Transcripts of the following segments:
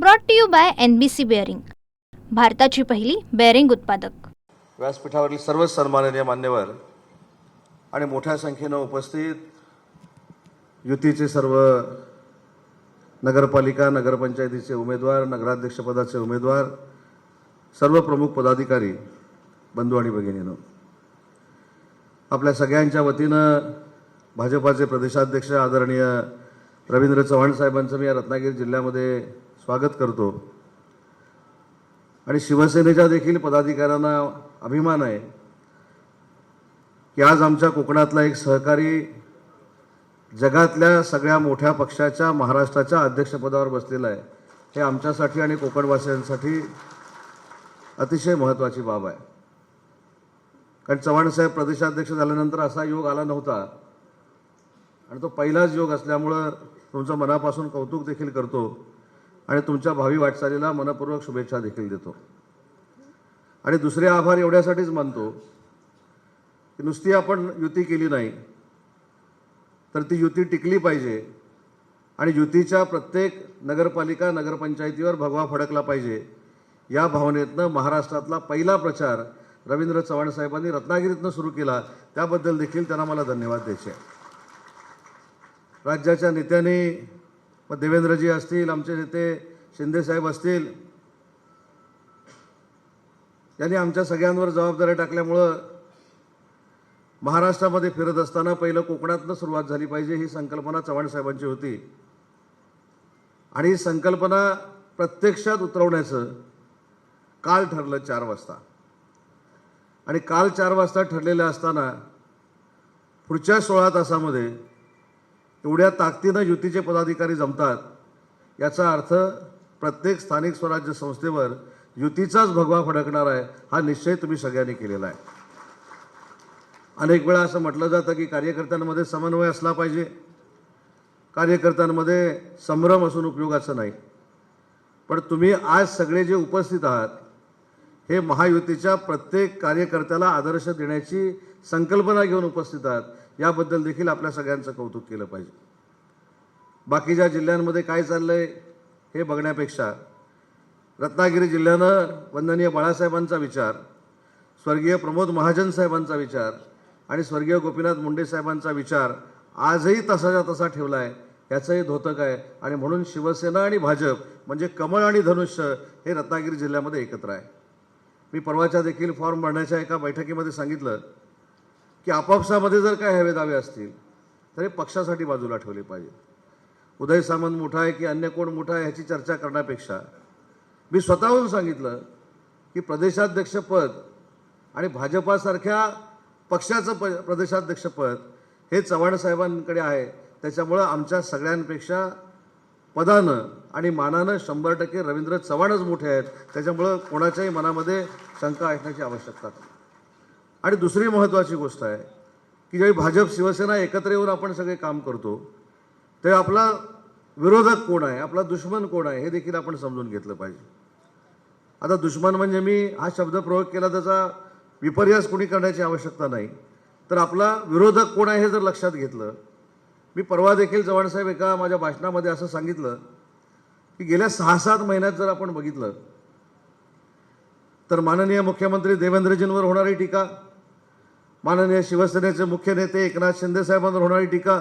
Brought to you by N B C bearing भारताची पहिली bearing उत्पादक. व्यासपीठावरील सर्वच सन्माननीय मान्यवर आणि मोठ्या संख्येनं उपस्थित युतीचे सर्व नगरपालिका नगरपंचायतीचे उमेदवार नगराध्यक्षपदाचे उमेदवार सर्व प्रमुख पदाधिकारी बंधू आणि भगिनीनं आपल्या सगळ्यांच्या वतीनं भाजपाचे प्रदेशाध्यक्ष आदरणीय रवींद्र चव्हाण साहेबांचं मी या रत्नागिरी जिल्ह्यामध्ये स्वागत करतो. आणि शिवसेनेच्या देखील पदाधिकाऱ्यांना अभिमान आहे की आज आमच्या कोकणातला एक सहकारी जगातल्या सगळ्या मोठ्या पक्षाच्या महाराष्ट्राच्या अध्यक्षपदावर बसलेला आहे. हे आमच्यासाठी आणि कोकणवासियांसाठी अतिशय महत्त्वाची बाब आहे. कारण चव्हाणसाहेब प्रदेशाध्यक्ष झाल्यानंतर असा योग आला नव्हता. आणि तो पहिलाच योग असल्यामुळं तुमचं मनापासून कौतुक देखील करतो. आणि तुमच्या भावी वाटचालीला मनपूर्वक शुभेच्छा देखील देतो. आणि दुसरे आभार एवढ्यासाठीच मानतो की नुसती आपण युती केली नाही तर ती युती टिकली पाहिजे आणि युतीच्या प्रत्येक नगरपालिका नगरपंचायतीवर भगवा फडकला पाहिजे या भावनेतनं महाराष्ट्रातला पहिला प्रचार रवींद्र चव्हाण साहेबांनी रत्नागिरीतनं सुरू केला त्याबद्दल देखील त्यांना मला धन्यवाद द्यायचे राज्याच्या नेत्यांनी मग देवेंद्रजी असतील आमचे नेते शिंदेसाहेब असतील त्यांनी आमच्या सगळ्यांवर जबाबदारी टाकल्यामुळं महाराष्ट्रामध्ये फिरत असताना पहिलं कोकणातनं सुरुवात झाली पाहिजे ही संकल्पना चव्हाण साहेबांची होती. आणि ही संकल्पना प्रत्यक्षात उतरवण्याचं काल ठरलं चार वाजता. आणि काल चार वाजता ठरलेलं असताना पुढच्या सोळा तासामध्ये एवढ्या ताकदीनं युतीचे पदाधिकारी जमतात याचा अर्थ प्रत्येक स्थानिक स्वराज्य संस्थेवर युतीचाच भगवा फडकणार आहे हा निश्चय तुम्ही सगळ्यांनी केलेला आहे. अनेक वेळा असं म्हटलं जातं की कार्यकर्त्यांमध्ये समन्वय असला पाहिजे. कार्यकर्त्यांमध्ये संभ्रम असून उपयोगाचं नाही. पण तुम्ही आज सगळे जे उपस्थित आहात हे महायुतीच्या प्रत्येक कार्यकर्त्याला आदर्श देण्याची संकल्पना घेऊन उपस्थित आहात. याबद्दल देखील आपल्या सगळ्यांचं कौतुक केलं पाहिजे. बाकीच्या जिल्ह्यांमध्ये काय चाललं आहे हे बघण्यापेक्षा रत्नागिरी जिल्ह्यानं वंदनीय बाळासाहेबांचा विचार स्वर्गीय प्रमोद महाजन साहेबांचा विचार आणि स्वर्गीय गोपीनाथ मुंडे साहेबांचा विचार आजही तसाच्या तसा ठेवला आहे याचंही धोतक आहे. आणि म्हणून शिवसेना आणि भाजप म्हणजे कमळ आणि धनुष्य हे रत्नागिरी जिल्ह्यामध्ये एकत्र आहे. मी परवाच्या देखील फॉर्म भरण्याच्या एका बैठकीमध्ये सांगितलं की आपापसामध्ये जर काय हवे दावे असतील तर हे पक्षासाठी बाजूला ठेवले पाहिजे उदय सामंत मोठा आहे की अन्य कोण मोठा आहे ह्याची चर्चा करण्यापेक्षा मी स्वतःहून सांगितलं की प्रदेशाध्यक्षपद आणि भाजपासारख्या पक्षाचं प प्रदेशाध्यक्षपद हे चव्हाण साहेबांकडे आहे. त्याच्यामुळं आमच्या सगळ्यांपेक्षा पदानं आणि मानानं शंभर टक्के रवींद्र चव्हाणच मोठे आहेत. त्याच्यामुळं कोणाच्याही मनामध्ये शंका असण्याची आवश्यकता नाही. आणि दुसरी महत्त्वाची गोष्ट आहे की ज्यावेळी भाजप शिवसेना एकत्र येऊन आपण सगळे काम करतो तेव्हा आपला विरोधक कोण आहे आपला दुश्मन कोण आहे हे देखील आपण समजून घेतलं पाहिजे. आता दुश्मन म्हणजे मी हा शब्द प्रयोग केला त्याचा विपर्यास कोणी करण्याची आवश्यकता नाही. तर आपला विरोधक कोण आहे हे जर लक्षात घेतलं मी परवा देखील चव्हाणसाहेब एका माझ्या भाषणामध्ये असं सांगितलं की गेल्या सहा सात महिन्यात जर आपण बघितलं तर माननीय मुख्यमंत्री देवेंद्रजींवर होणारी टीका माननीय शिवसेनेचे मुख्य नेते एकनाथ शिंदे साहेबांवर होणारी टीका.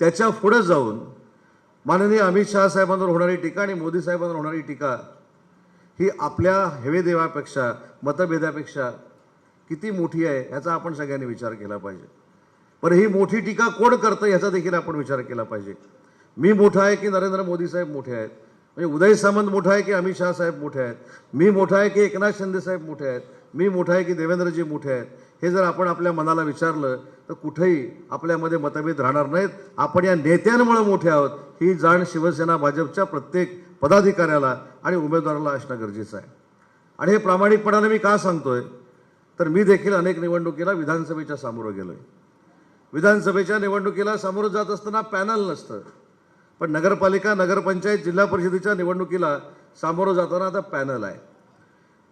त्याच्या पुढे जाऊन माननीय अमित शहा साहेबांवर होणारी टीका आणि मोदी साहेबांवर होणारी टीका ही आपल्या हेवेदेवापेक्षा मतभेदापेक्षा किती मोठी आहे याचा आपण सगळ्यांनी विचार केला पाहिजे. पण ही मोठी टीका कोण करतं याचा देखील आपण विचार केला पाहिजे. मी मोठा आहे की नरेंद्र मोदी साहेब मोठे आहेत? म्हणजे उदय सामंत मोठा आहे की अमित शहा साहेब मोठे आहेत? मी मोठा आहे की एकनाथ शिंदे साहेब मोठे आहेत? मी मोठा आहे की देवेंद्रजी मोठे आहेत? हे जर आपण आपल्या मनाला विचारलं तर कुठेही आपल्यामध्ये मतभेद राहणार नाहीत. आपण या नेत्यांमुळे मोठे आहोत. ही जाण शिवसेना भाजपच्या प्रत्येक पदाधिकाऱ्याला आणि उमेदवाराला असणं गरजेचं आहे. आणि हे प्रामाणिकपणाने मी का सांगतोय? तर मी देखील अनेक निवडणुकीला विधानसभेच्या सामोरं गेलो आहे विधानसभेच्या निवडणुकीला सामोरं जात असताना पॅनल नसतं. पण नगरपालिका नगरपंचायत जिल्हा परिषदेच्या निवडणुकीला सामोरं जाताना आता पॅनल आहे.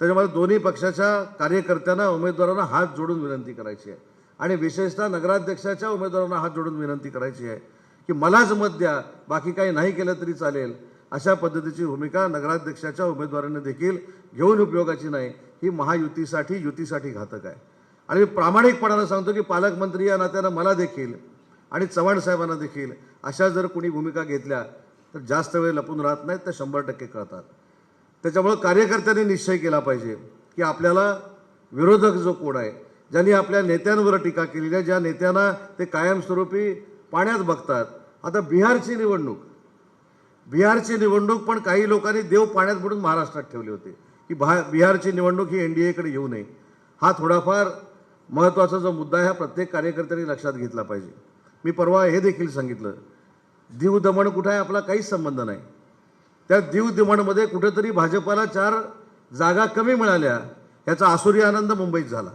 त्याच्यामध्ये दोन्ही पक्षाच्या कार्यकर्त्यांना उमेदवारांना हात जोडून विनंती करायची आहे. आणि विशेषतः नगराध्यक्षाच्या उमेदवारांना हात जोडून विनंती करायची आहे की मलाच मत द्या बाकी काही नाही केलं तरी चालेल. अशा पद्धतीची भूमिका नगराध्यक्षाच्या उमेदवारांनी देखील घेऊन उपयोगाची नाही. ही महायुतीसाठी युतीसाठी घातक आहे. आणि मी प्रामाणिकपणानं सांगतो की पालकमंत्री या नात्यानं मला देखील आणि चव्हाण साहेबांना देखील अशा जर कोणी भूमिका घेतल्या तर जास्त वेळ लपून राहत नाहीत तर शंभर टक्के कळतात. त्याच्यामुळं कार्यकर्त्यांनी निश्चय केला पाहिजे की आपल्याला विरोधक जो कोण आहे ज्यांनी आपल्या नेत्यांवर टीका केलेली आहे ज्या नेत्यांना ते कायमस्वरूपी पाण्यात बघतात. आता बिहारची निवडणूक. बिहारची निवडणूक पण काही लोकांनी देव पाण्यात बुडून महाराष्ट्रात ठेवले होते. की भा बिहारची निवडणूक ही एन डी एकडे येऊ नये. हा थोडाफार महत्त्वाचा जो मुद्दा आहे हा प्रत्येक कार्यकर्त्यांनी लक्षात घेतला पाहिजे. मी परवा हे देखील सांगितलं. दीव दमण कुठं आहे आपला काहीच संबंध नाही. त्या दीव कुठेतरी भाजपाला चार जागा कमी मिळाल्या. याचा आसुरी आनंद मुंबईत झाला.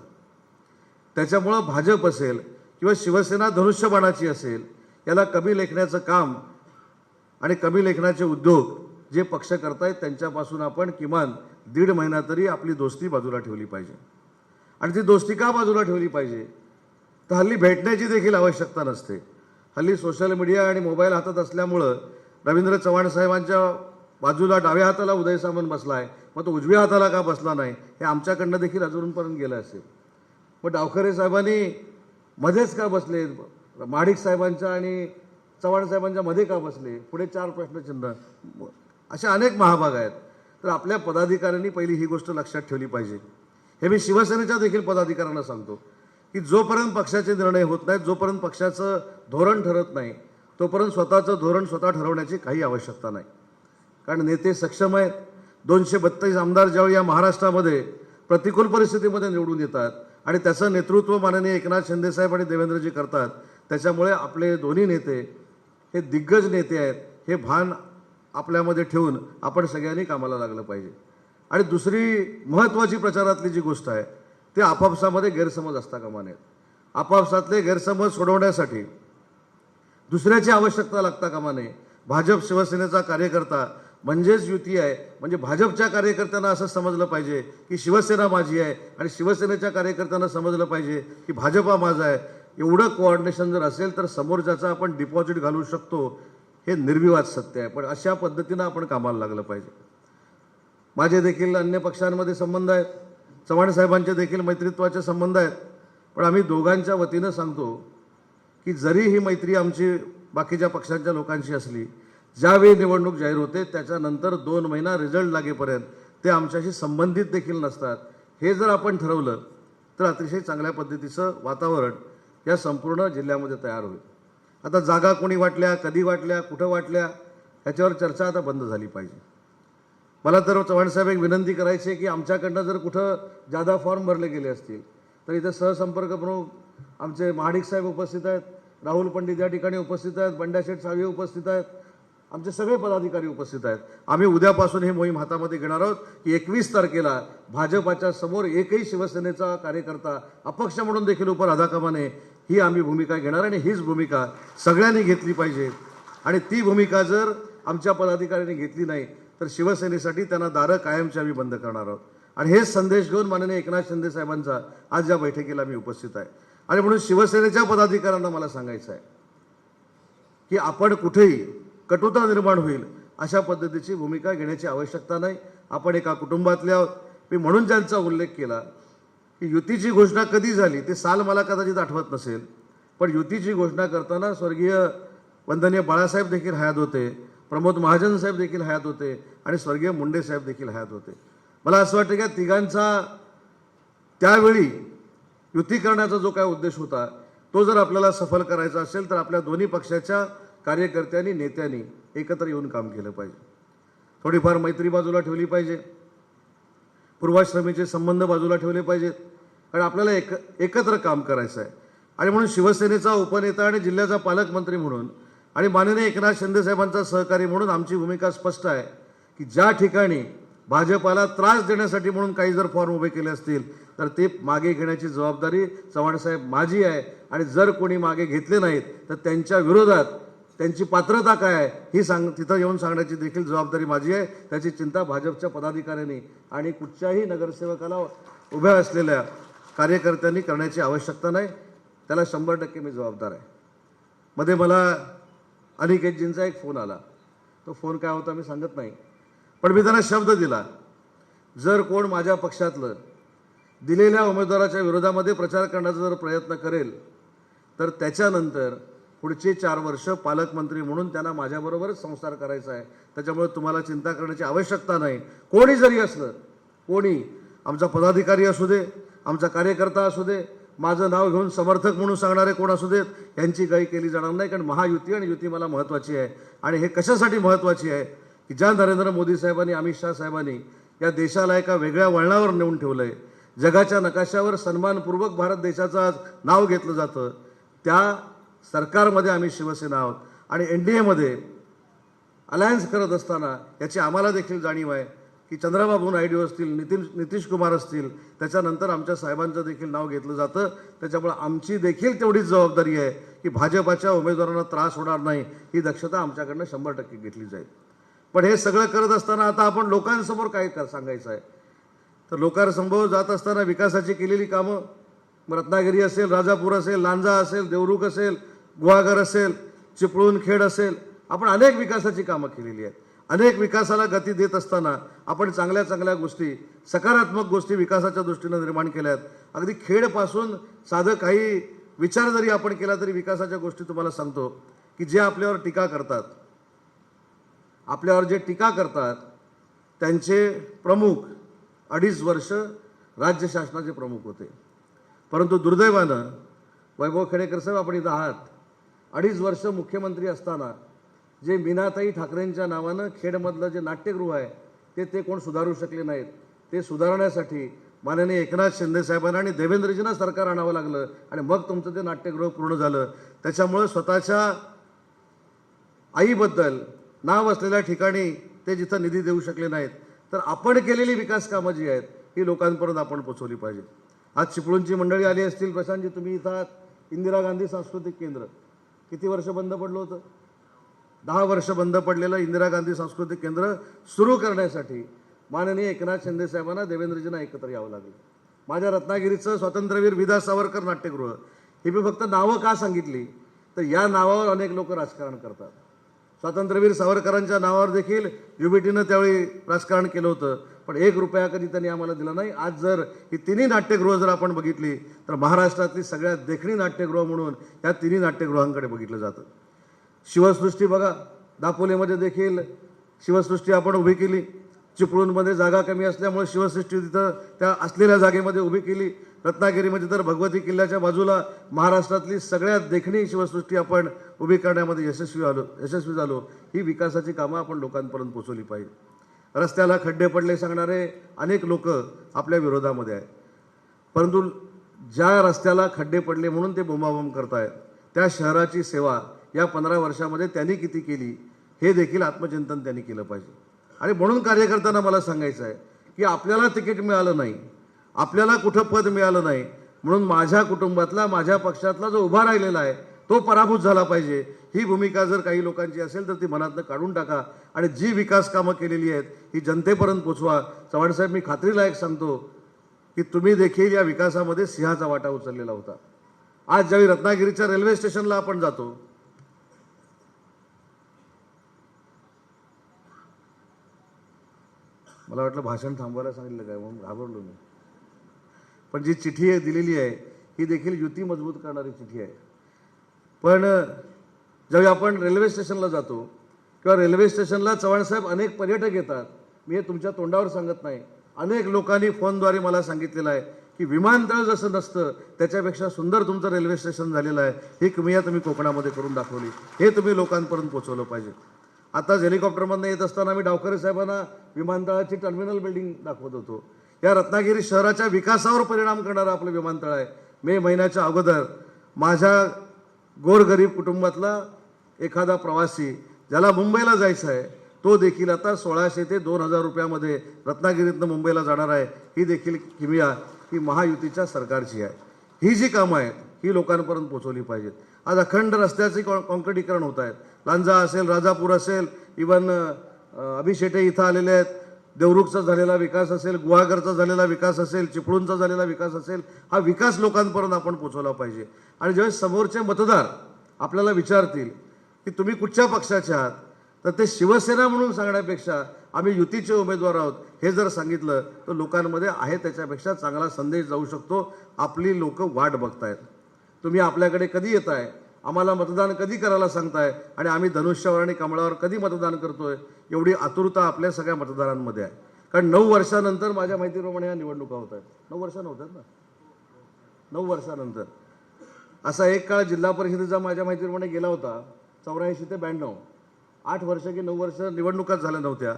त्याच्यामुळं भाजप असेल किंवा शिवसेना धनुष्यबाणाची असेल याला कमी लेखण्याचं काम आणि कमी लेखनाचे उद्योग जे पक्ष करतायत त्यांच्यापासून आपण किमान दीड महिना तरी आपली दोस्ती बाजूला ठेवली पाहिजे. आणि ती दोस्ती का बाजूला ठेवली पाहिजे? तर हल्ली भेटण्याची देखील आवश्यकता नसते. हल्ली सोशल मीडिया आणि मोबाईल हातात असल्यामुळं रवींद्र चव्हाण साहेबांच्या बाजूला डाव्या हाताला उदय सामंत बसला आहे मग तो उजव्या हाताला का बसला नाही? हे आमच्याकडनं देखील अजूनपर्यंत गेलं असेल. मग डावखरे साहेबांनी मध्येच का बसले? माडिक साहेबांच्या आणि चव्हाण साहेबांच्या मध्ये का बसले? पुढे चार प्रश्नचिन्ह. असे अनेक महाभाग आहेत. तर आपल्या पदाधिकाऱ्यांनी पहिली ही गोष्ट लक्षात ठेवली पाहिजे. हे मी शिवसेनेच्या देखील पदाधिकाऱ्यांना सांगतो की जोपर्यंत पक्षाचे निर्णय होत नाहीत जोपर्यंत पक्षाचं धोरण ठरत नाही तोपर्यंत स्वतःचं धोरण स्वतः ठरवण्याची काही आवश्यकता नाही. कारण नेते सक्षम आहेत. दोनशे बत्तीस आमदार ज्यावेळी या महाराष्ट्रामध्ये प्रतिकूल परिस्थितीमध्ये निवडून येतात आणि त्याचं नेतृत्व माननीय एकनाथ शिंदेसाहेब आणि देवेंद्रजी करतात त्याच्यामुळे आपले दोन्ही नेते हे दिग्गज नेते आहेत हे भान आपल्यामध्ये ठेवून आपण सगळ्यांनी कामाला लागलं पाहिजे. आणि दुसरी महत्त्वाची प्रचारातली जी गोष्ट आहे ते आपापसामध्ये गैरसमज असता कामा नयेत आपापसातले गैरसमज सोडवण्यासाठी दुसऱ्याची आवश्यकता लागता कामा नये भाजप शिवसेनेचा कार्यकर्ता म्हणजेच युती आहे. म्हणजे भाजपच्या कार्यकर्त्यांना असं समजलं पाहिजे की शिवसेना माझी आहे आणि शिवसेनेच्या कार्यकर्त्यांना समजलं पाहिजे की भाजपा माझा आहे. एवढं कोऑर्डिनेशन जर असेल तर समोरच्याचं आपण डिपॉझिट घालू शकतो. हे निर्विवाद सत्य आहे. पण अशा पद्धतीनं आपण कामाला लागलं पाहिजे. माझे देखील अन्य पक्षांमध्ये संबंध आहेत. चव्हाण साहेबांचे देखील मैत्रित्वाचे संबंध आहेत. पण आम्ही दोघांच्या वतीनं सांगतो की जरी ही मैत्री आमची बाकीच्या पक्षांच्या लोकांशी असली ज्यावेळी निवडणूक जाहीर होते त्याच्यानंतर दोन महिना रिझल्ट लागेपर्यंत ते आमच्याशी संबंधित देखील नसतात. हे जर आपण ठरवलं तर अतिशय चांगल्या पद्धतीचं वातावरण या संपूर्ण जिल्ह्यामध्ये तयार होईल. आता जागा कोणी वाटल्या कधी वाटल्या कुठं वाटल्या ह्याच्यावर चर्चा आता बंद झाली पाहिजे. मला तर चव्हाणसाहेब एक विनंती करायची आहे की आमच्याकडनं जर कुठं जादा फॉर्म भरले गेले असतील तर इथं सहसंपर्क प्रमुख आमचे महाडिक साहेब उपस्थित आहेत राहुल पंडित या ठिकाणी उपस्थित आहेत बंड्याशेठ साळवे उपस्थित आहेत आमचे सगळे पदाधिकारी उपस्थित आहेत. आम्ही उद्यापासून ही मोहीम हातामध्ये घेणार आहोत की एकवीस तारखेला भाजपाच्या समोर एकही शिवसेनेचा कार्यकर्ता अपक्ष म्हणून देखील उभं राधा कामा नये ही आम्ही भूमिका घेणार आणि हीच भूमिका सगळ्यांनी घेतली पाहिजे. आणि ती भूमिका जर आमच्या पदाधिकाऱ्यांनी घेतली नाही तर शिवसेनेसाठी त्यांना दारं कायमची आम्ही बंद करणार आहोत. आणि हेच संदेश घेऊन माननीय एकनाथ शिंदे साहेबांचा आज या बैठकीला मी उपस्थित आहे. आणि म्हणून शिवसेनेच्या पदाधिकाऱ्यांना मला सांगायचं आहे की आपण कुठेही कटुता निर्माण होईल. अशा पद्धतीची भूमिका घेण्याची आवश्यकता नाही. आपण एका कुटुंबातल्या मी म्हणून ज्यांचा उल्लेख केला की युतीची घोषणा कधी झाली ते साल मला कदाचित आठवत नसेल. पण युतीची घोषणा करताना स्वर्गीय वंदनीय बाळासाहेब देखील हयात होते प्रमोद महाजन साहेब देखील हयात होते आणि स्वर्गीय मुंडे साहेब देखील हयात होते. मला असं वाटतं की तिघांचा त्यावेळी युती करण्याचा जो काय उद्देश होता तो जर आपल्याला सफल करायचा असेल तर आपल्या दोन्ही पक्षाच्या कार्यकर्त्यांनी नेत्यांनी एकत्र येऊन काम केलं पाहिजे. थोडीफार मैत्री बाजूला ठेवली पाहिजे. पूर्वाश्रमीचे संबंध बाजूला ठेवले पाहिजेत. कारण आपल्याला एक एकत्र काम करायचं आहे आणि म्हणून शिवसेनेचा उपनेता आणि जिल्ह्याचा पालकमंत्री म्हणून आणि माननीय एकनाथ शिंदे साहेबांचा सहकारी म्हणून आमची भूमिका स्पष्ट आहे की ज्या ठिकाणी भाजपाला त्रास देण्यासाठी म्हणून काही जर फॉर्म उभे केले असतील तर ते मागे घेण्याची जबाबदारी चव्हाणसाहेब माझी आहे. आणि जर कोणी मागे घेतले नाहीत तर त्यांच्या विरोधात त्यांची पात्रता काय आहे ही सांग तिथं येऊन सांगण्याची देखील जबाबदारी माझी आहे. त्याची चिंता भाजपच्या पदाधिकाऱ्यांनी आणि कुठच्याही नगरसेवकाला उभ्या असलेल्या कार्यकर्त्यांनी करण्याची आवश्यकता नाही. त्याला शंभर टक्के मी जबाबदार आहे. मध्ये मला अनिकेतजींचा एक फोन आला. तो फोन काय होता मी सांगत नाही. पण मी त्यांना शब्द दिला. जर कोण माझ्या पक्षातलं दिलेल्या उमेदवाराच्या विरोधामध्ये प्रचार करण्याचा जर प्रयत्न करेल तर त्याच्यानंतर पुढचे चार वर्ष पालकमंत्री म्हणून त्यांना माझ्याबरोबरच संसार करायचा आहे. त्याच्यामुळे तुम्हाला चिंता करण्याची आवश्यकता नाही. कोणी जरी असलं कोणी आमचा पदाधिकारी असू दे आमचा कार्यकर्ता असू दे माझं नाव घेऊन समर्थक म्हणून सांगणारे कोण असू देत यांची गाई केली जाणार नाही कारण महायुती आणि युती मला महत्त्वाची आहे. आणि हे कशासाठी महत्त्वाची आहे? की ज्या नरेंद्र मोदी साहेबांनी अमित शाह साहेबांनी या देशाला एका वेगळ्या वळणावर नेऊन ठेवलं आहे जगाच्या नकाशावर सन्मानपूर्वक भारत देशाचं आज नाव घेतलं जातं. त्या सरकारमध्ये आम्ही शिवसेना आहोत आणि एन डी एमध्ये अलायन्स करत असताना याची आम्हाला देखील जाणीव आहे की चंद्राबाबू नायडू असतील नितीन नितीश कुमार असतील त्याच्यानंतर आमच्या साहेबांचं देखील नाव घेतलं जातं. त्याच्यामुळे आमची देखील तेवढीच जबाबदारी आहे की भाजपाच्या उमेदवारांना त्रास होणार नाही ही दक्षता आमच्याकडनं शंभर टक्के घेतली जाईल. पण हे सगळं करत असताना आता आपण लोकांसमोर काय कर सांगायचं आहे? तर लोकांसमोर जात असताना विकासाची केलेली कामं रत्नागिरी असेल राजापूर असेल लांजा असेल देवरुख असेल गुहागर असेल चिपळूण खेड असेल आपण अनेक विकासाची कामं केलेली आहेत. अनेक विकासाला गती देत असताना आपण चांगल्या चांगल्या गोष्टी सकारात्मक गोष्टी विकासाच्या दृष्टीनं निर्माण केल्या आहेत. अगदी खेडपासून साधं काही विचार जरी आपण केला तरी विकासाच्या गोष्टी तुम्हाला सांगतो की जे आपल्यावर टीका करतात आपल्यावर जे टीका करतात त्यांचे प्रमुख अडीच वर्ष राज्य शासनाचे प्रमुख होते. परंतु दुर्दैवानं वैभव खेडेकर साहेब आपण इथं आहात. अडीच वर्ष मुख्यमंत्री असताना जे मीनाताई ठाकरेंच्या नावानं खेडमधलं जे नाट्यगृह आहे ते ते कोण सुधारू शकले नाहीत. ते सुधारण्यासाठी माननीय एकनाथ शिंदे साहेबांना आणि देवेंद्रजींना सरकार आणावं लागलं आणि मग तुमचं ते नाट्यगृह पूर्ण झालं. त्याच्यामुळं स्वतःच्या आईबद्दल नाव असलेल्या ठिकाणी ते जिथं निधी देऊ शकले नाहीत. तर आपण केलेली विकास कामं जी आहेत ही लोकांपर्यंत आपण पोचवली पाहिजे आज चिपळूणची मंडळी आली असतील प्रशांतजी तुम्ही इथं आहात. इंदिरा गांधी सांस्कृतिक केंद्र. किती वर्ष बंद पडलं होतं? दहा वर्ष बंद पडलेलं इंदिरा गांधी सांस्कृतिक केंद्र सुरू करण्यासाठी माननीय एकनाथ शिंदे साहेबांना देवेंद्रजींना एकत्र यावं लागलं. माझ्या रत्नागिरीचं स्वातंत्र्यवीर विदा सावरकर नाट्यगृह ही मी फक्त नावं का सांगितली? तर या नावावर अनेक लोक राजकारण करतात. स्वातंत्र्यवीर सावरकरांच्या नावावर देखील युबीटीनं त्यावेळी राजकारण केलं होतं. पण एक रुपया कधी त्यांनी आम्हाला दिला नाही. आज जर ही तिन्ही नाट्यगृह जर आपण बघितली तर महाराष्ट्रातली सगळ्यात देखणी नाट्यगृह म्हणून या तिन्ही नाट्यगृहांकडे बघितलं जातं. शिवसृष्टी बघा दापोलीमध्ये देखील शिवसृष्टी आपण उभी केली. चिपळूणमध्ये जागा कमी असल्यामुळे शिवसृष्टी तिथं त्या असलेल्या जागेमध्ये उभी केली. रत्नागिरीमध्ये तर भगवती किल्ल्याच्या बाजूला महाराष्ट्रातली सगळ्यात देखणी शिवसृष्टी आपण उभी करण्यामध्ये यशस्वी आलो यशस्वी झालो. ही विकासाची कामं आपण लोकांपर्यंत पोचवली पाहिजे. रस्त्याला खड्डे पडले सांगणारे अनेक लोक आपल्या विरोधामध्ये आहेत. परंतु ज्या रस्त्याला खड्डे पडले म्हणून ते बोंबाबोंब करतायत त्या शहराची सेवा या पंधरा वर्षामध्ये त्यांनी किती केली हे देखील आत्मचिंतन त्यांनी केलं पाहिजे. आणि म्हणून कार्यकर्त्यांना मला सांगायचं आहे की आपल्याला तिकीट मिळालं नाही आपल्याला कुठं पद मिळालं नाही म्हणून माझ्या कुटुंबातला माझ्या पक्षातला जो उभा राहिलेला आहे तो पराभूत झाला पाहिजे. ही भूमिका जर काही लोकांची असेल तर ती मनातनं काढून टाका. आणि जी विकास कामं केलेली आहेत ही जनतेपर्यंत पोचवा. चव्हाणसाहेब मी खात्रीलायक सांगतो की तुम्ही देखील या विकासामध्ये सिंहाचा वाटा उचललेला होता. आज ज्यावेळी रत्नागिरीच्या रेल्वे स्टेशनला आपण जातो मला वाटलं भाषण थांबवायला सांगितलं काय म्हणून घाबरलो मी. पण जी चिठी आहे दिलेली आहे ही देखील युती मजबूत करणारी चिठी आहे. पण ज्यावेळी आपण रेल्वे स्टेशनला जातो किंवा रेल्वे स्टेशनला चव्हाणसाहेब अनेक पर्यटक येतात मी हे तुमच्या तोंडावर सांगत नाही. अनेक लोकांनी फोनद्वारे मला सांगितलेलं आहे की विमानतळ जसं नसतं त्याच्यापेक्षा सुंदर तुमचं रेल्वे स्टेशन झालेलं आहे. ही क्रिया तुम्ही कोकणामध्ये करून दाखवली. हे तुम्ही लोकांपर्यंत पोचवलं पाहिजे. आताच हेलिकॉप्टरमधनं येत असताना मी डावकरे साहेबांना विमानतळाची टर्मिनल बिल्डिंग दाखवत होतो. या रत्नागिरी शहराच्या विकासावर परिणाम करणारं आपलं विमानतळ आहे. मे महिन्याच्या अगोदर माझ्या गोरगरीब कुटुंबातला एखादा प्रवासी ज्याला मुंबईला जायचं आहे तो देखील आता सोळाशे ते दोन हजार रुपयामध्ये रत्नागिरीतनं मुंबईला जाणार आहे. ही देखील किमिया ही महायुतीच्या सरकारची आहे. ही जी कामं आहेत ही लोकांपर्यंत पोचवली पाहिजेत. आज अखंड रस्त्याचे कॉ कॉन्क्रिटीकरण होत आहेत. लांजा असेल राजापूर असेल इवन अभिषेटे इथं आलेले आहेत. देवरुखचा झालेला विकास असेल गुहागरचा झालेला विकास असेल चिपळूणचा झालेला विकास असेल हा विकास लोकांपर्यंत आपण पोचवला पाहिजे. आणि ज्यावेळेस समोरचे मतदार आपल्याला विचारतील की तुम्ही कुठच्या पक्षाचे आहात तर ते शिवसेना म्हणून सांगण्यापेक्षा आम्ही युतीचे उमेदवार आहोत हे जर सांगितलं तर लोकांमध्ये आहे त्याच्यापेक्षा चांगला संदेश जाऊ शकतो. आपली लोक वाट बघतायत. तुम्ही आपल्याकडे कधी येत आहे आम्हाला मतदान कधी करायला सांगताय? आणि आम्ही धनुष्यावर आणि कमळावर कधी मतदान करतोय? एवढी आतुरता आपल्या सगळ्या मतदारांमध्ये आहे. कारण नऊ वर्षानंतर माझ्या माहितीप्रमाणे या निवडणुका होत आहेत. नऊ वर्ष नव्हत्यात ना? नऊ वर्षानंतर. असा एक काळ जिल्हा परिषदेचा माझ्या माहितीप्रमाणे गेला होता. चौऱ्याऐंशी ते ब्याण्णव. आठ वर्ष की नऊ वर्ष निवडणुकाच झाल्या नव्हत्या.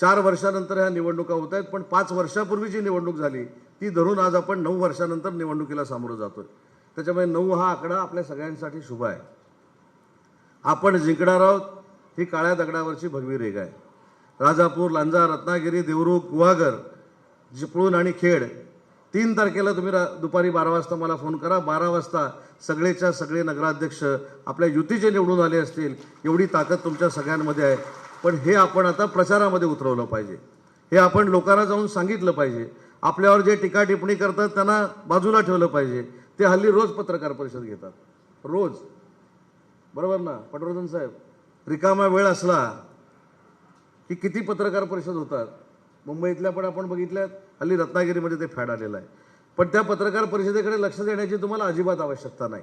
चार वर्षानंतर ह्या निवडणुका होत आहेत. पण पाच वर्षापूर्वी जी निवडणूक झाली. ती धरून आज आपण नऊ वर्षानंतर निवडणुकीला सामोरं जातोय. त्याच्यामुळे नऊ हा आकडा आपल्या सगळ्यांसाठी शुभ आहे. आपण जिंकणार आहोत ही काळ्या दगडावरची भगवी रेग आहे. राजापूर लांजा रत्नागिरी देवरूख गुहागर चिपळूण आणि खेड तीन तारखेला तुम्ही रा दुपारी बारा वाजता मला फोन करा. बारा वाजता सगळेच्या सगळे नगराध्यक्ष आपल्या युतीचे निवडून आले असतील एवढी ताकद तुमच्या सगळ्यांमध्ये आहे. पण हे आपण आता प्रचारामध्ये उतरवलं पाहिजे. हे आपण लोकांना जाऊन सांगितलं पाहिजे. आपल्यावर जे टीका टिप्पणी करतात त्यांना बाजूला ठेवलं पाहिजे. ते हल्ली रोज पत्रकार परिषद घेतात. रोज. बरोबर ना पटवर्धन साहेब? रिकामा वेळ असला की किती पत्रकार परिषद होतात? मुंबईतल्या पण आपण बघितल्यात हल्ली रत्नागिरीमध्ये ते फॅड आलेलं आहे. पण त्या पत्रकार परिषदेकडे लक्ष देण्याची तुम्हाला अजिबात आवश्यकता नाही.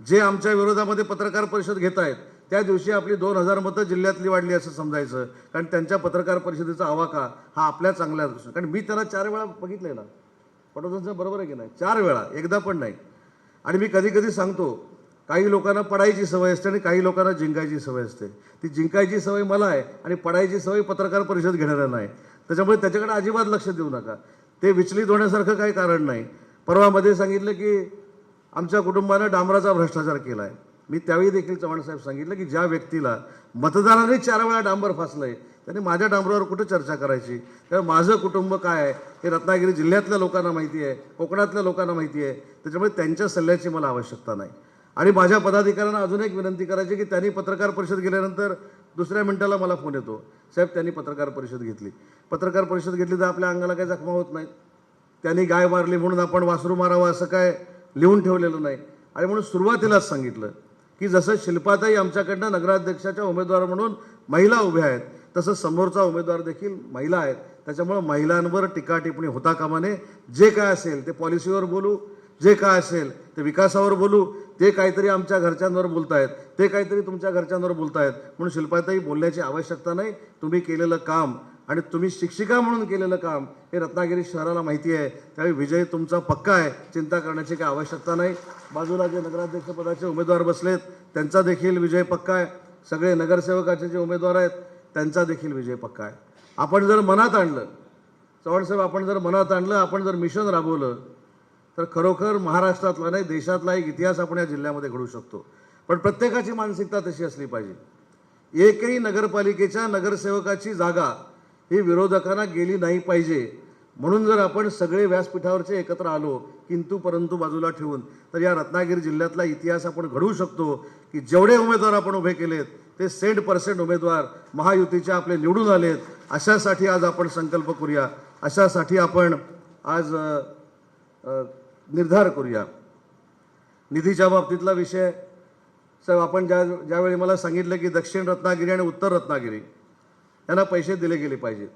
जे आमच्या विरोधामध्ये पत्रकार परिषद घेत आहेत त्या दिवशी आपली दोन हजार मतं जिल्ह्यातली वाढली असं समजायचं. कारण त्यांच्या पत्रकार परिषदेचा आवाका हा आपल्या चांगल्या कारण मी त्याला चार वेळा बघितलेला ना. पटवर्धन साहेब बरोबर आहे की नाही? चार वेळा एकदा पण नाही. आणि मी कधी कधी सांगतो काही लोकांना पडायची सवय असते आणि काही लोकांना जिंकायची सवय असते. ती जिंकायची सवय मला आहे आणि पडायची सवय पत्रकार परिषद घेणाऱ्या नाही. त्याच्यामुळे त्याच्याकडे अजिबात लक्ष देऊ नका. ते विचलित होण्यासारखं काही कारण नाही. परवामध्ये सांगितलं की आमच्या कुटुंबानं डांबराचा भ्रष्टाचार केला आहे मी त्यावेळी देखील चव्हाण साहेब सांगितलं की ज्या व्यक्तीला मतदाराने चार वेळा डांबर फासलं आहे त्याने माझ्या डांबरावर कुठं चर्चा करायची? त्यामुळे माझं कुटुंब काय आहे? हे रत्नागिरी जिल्ह्यातल्या लोकांना माहिती आहे कोकणातल्या लोकांना माहिती आहे. त्याच्यामुळे त्यांच्या सल्ल्याची मला आवश्यकता नाही. आणि माझ्या पदाधिकाऱ्यांना अजून एक विनंती करायची की त्यांनी पत्रकार परिषद गेल्यानंतर दुसऱ्या मिनिटाला मला फोन येतो. साहेब त्यांनी पत्रकार परिषद घेतली. पत्रकार परिषद घेतली तर आपल्या अंगाला काही जखमा होत नाहीत. त्यांनी गाय मारली म्हणून आपण वासरू मारावं असं काय लिहून ठेवलेलं नाही. आणि म्हणून सुरुवातीलाच सांगितलं की जसं शिल्पाताई आमच्याकडनं नगराध्यक्षाच्या उमेदवार म्हणून महिला उभ्या आहेत तसं समोरचा उमेदवार देखील महिला आहेत. त्याच्यामुळं महिलांवर टीका टिप्पणी होता कामा नये. जे काय असेल ते पॉलिसीवर बोलू जे काय असेल ते विकासावर बोलू ते काहीतरी आमच्या घरच्यांवर बोलतायत ते काहीतरी तुमच्या घरच्यांवर बोलतायत. म्हणून शिल्पाताई बोलण्याची आवश्यकता नाही. तुम्ही केलेलं काम आणि तुम्ही शिक्षिका म्हणून केलेलं काम हे रत्नागिरी शहराला माहिती आहे. त्यावेळी विजय तुमचा पक्का आहे. चिंता करण्याची काही आवश्यकता नाही. बाजूला जे नगराध्यक्षपदाचे उमेदवार बसलेत त्यांचा देखील विजय पक्का आहे. सगळे नगरसेवकाचे जे उमेदवार आहेत त्यांचा देखील विजय पक्का आहे. आपण जर मनात आणलं चव्हाणसाहेब आपण जर मनात आणलं आपण जर मिशन राबवलं तर खरोखर महाराष्ट्रातला नाही देशातला एक इतिहास आपण या जिल्ह्यामध्ये घडू शकतो. पण प्रत्येकाची मानसिकता तशी असली पाहिजे. एकही नगरपालिकेच्या नगरसेवकाची जागा ही विरोधकांना गेली नाही पाहिजे. म्हणून जर आपण सगळे व्यासपीठावरचे एकत्र आलो किंतु परंतु बाजूला ठेवून तर या रत्नागिरी जिल्ह्यातला इतिहास आपण घडवू शकतो की जेवढे उमेदवार आपण उभे केलेत ते सेंट पर्सेंट उमेदवार महायुतीचे आपले निवडून आलेत. अशासाठी आज आपण संकल्प करूया. अशासाठी आपण आज निर्धार करूया. निधीच्या बाबतीतला विषय साहेब आपण ज्या ज्यावेळी मला सांगितलं की दक्षिण रत्नागिरी आणि उत्तर रत्नागिरी यांना पैसे दिले गेले पाहिजेत.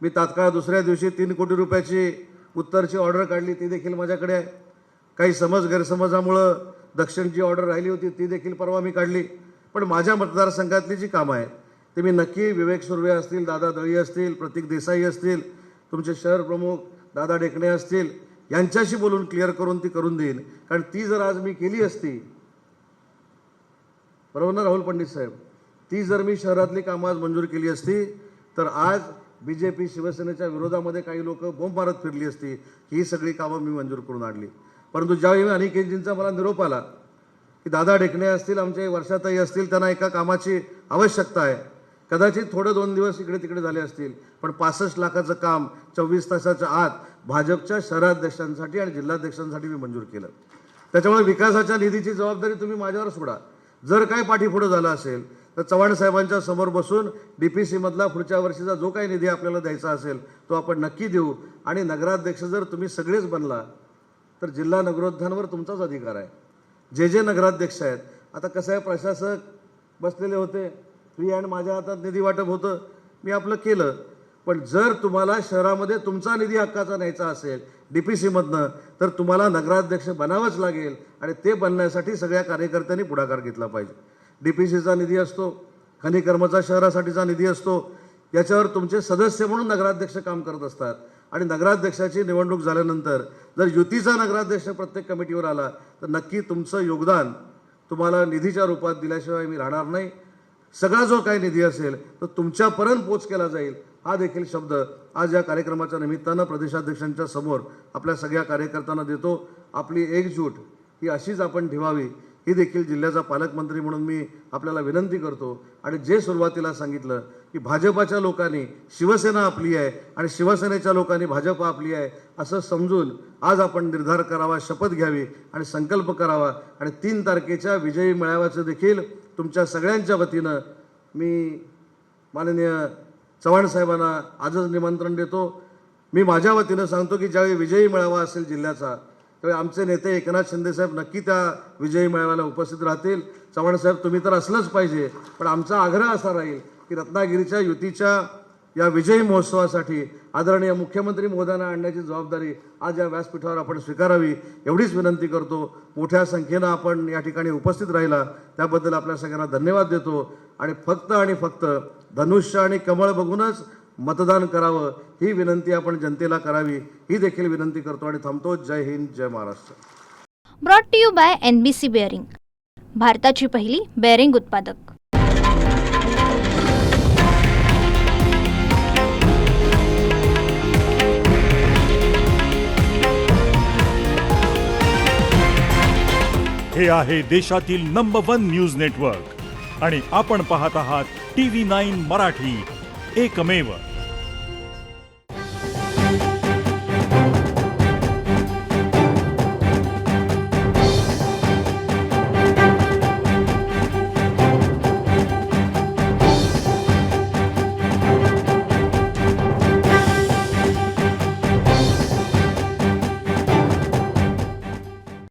मी तात्काळ दुसऱ्या दिवशी तीन कोटी रुपयाची उत्तरची ऑर्डर काढली ती देखील माझ्याकडे आहे. काही समज गैरसमजामुळं दक्षिणची ऑर्डर राहिली होती ती देखील परवा मी काढली. पण माझ्या मतदारसंघातली जी कामं आहेत ते मी नक्की विवेक सुर्वे असतील दादा दळी असतील प्रतीक देसाई असतील तुमचे शहर प्रमुख दादा डेकणे असतील यांच्याशी बोलून क्लिअर करून ती करून देईन. कारण ती जर आज मी केली असती बरोबर ना राहुल पंडित साहेब? ती जर मी शहरातली कामं आज मंजूर केली असती तर आज बी जे पी शिवसेनेच्या विरोधामध्ये काही लोक बोंब मारत फिरली असती. ही सगळी कामं मी मंजूर करून आणली. परंतु ज्यावेळी अनिकेतजींचा मला निरोप आला की दादा ढेकणे असतील आमचे वर्षातही असतील त्यांना एका कामाची आवश्यकता आहे. कदाचित थोडं दोन दिवस इकडे तिकडे झाले असतील पण पासष्ट लाखाचं काम चोवीस तासाच्या आत भाजपच्या शहराध्यक्षांसाठी आणि जिल्हाध्यक्षांसाठी मी मंजूर केलं. त्याच्यामुळे विकासाच्या निधीची जबाबदारी तुम्ही माझ्यावर सोडा. जर काय पाठीपुढं झालं असेल तर चव्हाण साहेबांच्या समोर बसून डी पी सीमधला पुढच्या वर्षीचा जो काही निधी आपल्याला द्यायचा असेल तो आपण नक्की देऊ. आणि नगराध्यक्ष जर तुम्ही सगळेच बनला तर जिल्हा नगरोत्थानावर तुमचाच अधिकार आहे. जे जे नगराध्यक्ष आहेत आता कसं आहे प्रशासक बसलेले होते. फ्री हँड माझ्या हातात निधी वाटप होतं. मी आपलं केलं. पण जर तुम्हाला शहरामध्ये तुमचा निधी हक्काचा न्यायचा असेल डी पी सीमधनं तर तुम्हाला नगराध्यक्ष बनावंच लागेल. आणि ते बनण्यासाठी सगळ्या कार्यकर्त्यांनी पुढाकार घेतला पाहिजे. डी पी सीचा निधी असतो खनिकर्मचा शहरासाठीचा निधी असतो. याच्यावर तुमचे सदस्य म्हणून नगराध्यक्ष काम करत असतात. आणि नगराध्यक्षाची निवडणूक झाल्यानंतर जर युतीचा नगराध्यक्ष प्रत्येक कमिटीवर आला तर नक्की तुमचं योगदान तुम्हाला निधीच्या रूपात दिल्याशिवाय मी राहणार नाही. सगळा जो काही निधी असेल तो तुमच्यापर्यंत पोच केला जाईल हा देखील शब्द आज या कार्यक्रमाच्या निमित्तानं प्रदेशाध्यक्षांच्या समोर आपल्या सगळ्या कार्यकर्त्यांना देतो. आपली एकजूट ही अशीच आपण ठेवावी ही देखील जिल्ह्याचा पालकमंत्री म्हणून मी आपल्याला विनंती करतो. आणि जे सुरुवातीला सांगितलं की भाजपाच्या लोकांनी शिवसेना आपली आहे आणि शिवसेनेच्या लोकांनी भाजप आपली आहे असं समजून आज आपण निर्धार करावा शपथ घ्यावी आणि संकल्प करावा. आणि तीन तारखेच्या विजयी मेळाव्याचं देखील तुमच्या सगळ्यांच्या वतीनं मी माननीय चव्हाण साहेबांना आजच निमंत्रण देतो. मी माझ्या वतीनं सांगतो की ज्यावेळी विजयी मेळावा असेल जिल्ह्याचा त्यामुळे आमचे नेते एकनाथ शिंदेसाहेब नक्की त्या विजयी मेळाव्याला उपस्थित राहतील. चव्हाण साहेब तुम्ही तर असलंच पाहिजे पण आमचा आग्रह असा राहील की रत्नागिरीच्या युतीच्या या विजयी महोत्सवासाठी आदरणीय मुख्यमंत्री महोदयांना आणण्याची जबाबदारी आज या व्यासपीठावर आपण स्वीकारावी एवढीच विनंती करतो. मोठ्या संख्येनं आपण या ठिकाणी उपस्थित राहिला त्याबद्दल आपल्या सगळ्यांना धन्यवाद देतो. आणि फक्त आणि फक्त धनुष्य आणि कमळ बघूनच मतदान करावं ही विनंती आपण जनतेला करावी ही देखील विनंती करतो आणि थांबतो. जय हिंद जय Maharashtra. Brought to you by N B C bearing भारताची पहिली बेअरिंग उत्पादक. हे आहे देशातील नंबर वन न्यूज नेटवर्क आणि आपण पाहत आहात T V nine Marathi. एकमेव